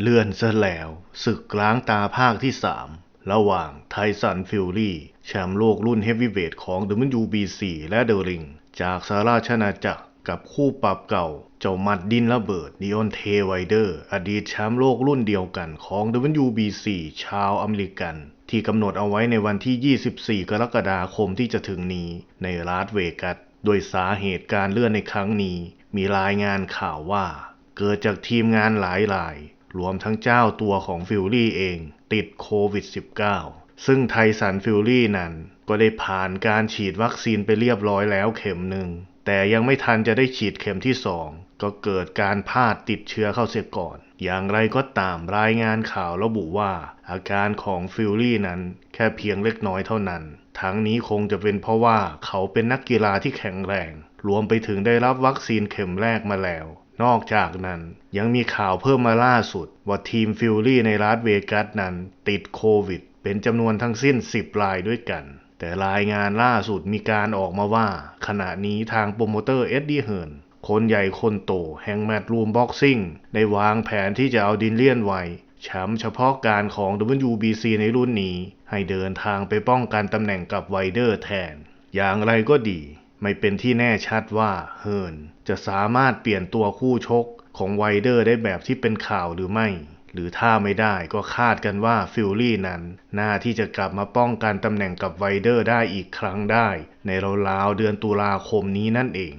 เลื่อนซะแล้วศึกล้างตาภาคที่ 3 ระหว่างไทสันฟิลลี่ แชมป์โลกรุ่นเฮฟวีเวทของ WBC และเดอริง จากสหราชอาณาจักรกับคู่ปรับเก่า เจ้ามัดดินระเบิดดิออนเทไวเดอร์ อดีตแชมป์โลกรุ่นเดียวกันของ WBC ชาวอเมริกัน ที่กำหนดเอาไว้ในวันที่ 24 กรกฎาคมที่จะถึงนี้ในลาสเวกัส โดยสาเหตุการเลื่อนในครั้งนี้ มีรายงานข่าวว่า เกิดจากทีมงานหลายราย รวมทั้งเจ้าตัวของฟิลลี่เองติดโควิด -19 ซึ่งไทสันฟิลลี่นั้นก็ได้ผ่านการฉีดวัคซีนไปเรียบร้อยแล้วเข็มหนึ่ง แต่ยังไม่ทันจะได้ฉีดเข็มที่สองก็เกิดการพลาดติดเชื้อเข้าเสียก่อน อย่างไรก็ตามรายงานข่าวระบุว่าอาการของฟิลลี่นั้นแค่เพียงเล็กน้อยเท่านั้น ทั้งนี้คงจะเป็นเพราะว่าเขาเป็นนักกีฬาที่แข็งแรง รวมไปถึงได้รับวัคซีนเข็มแรกมาแล้ว นอกจากนั้นยังมีข่าวเพิ่มมาล่าสุด ว่าทีมฟิลลี่ในลาสเวกัสนั้นติดโควิด เป็นจำนวนทั้งสิ้น 10 รายด้วยกัน แต่รายงานล่าสุดมีการออกมาว่า ขณะนี้ทางโปรโมเตอร์เอ็ดดี้เฮิร์นคนใหญ่คนโตแห่งแมตรูมบ็อกซิ่งได้วางแผนที่จะเอาดินเลียนไวแชมป์เฉพาะการของ WBC ในรุ่นนี้ ให้เดินทางไปป้องกันตำแหน่งกับไวเดอร์แทน อย่างไรก็ดี ไม่เป็นที่แน่ชัดว่าเฮิร์นจะสามารถเปลี่ยนตัวคู่ชกของไวเดอร์ได้แบบที่เป็นข่าวหรือไม่ หรือถ้าไม่ได้ก็คาดกันว่าฟิลลี่นั้นน่าที่จะกลับมาป้องกันตำแหน่งกับไวเดอร์ได้อีกครั้งได้ ในราวๆเดือนตุลาคมนี้นั่นเอง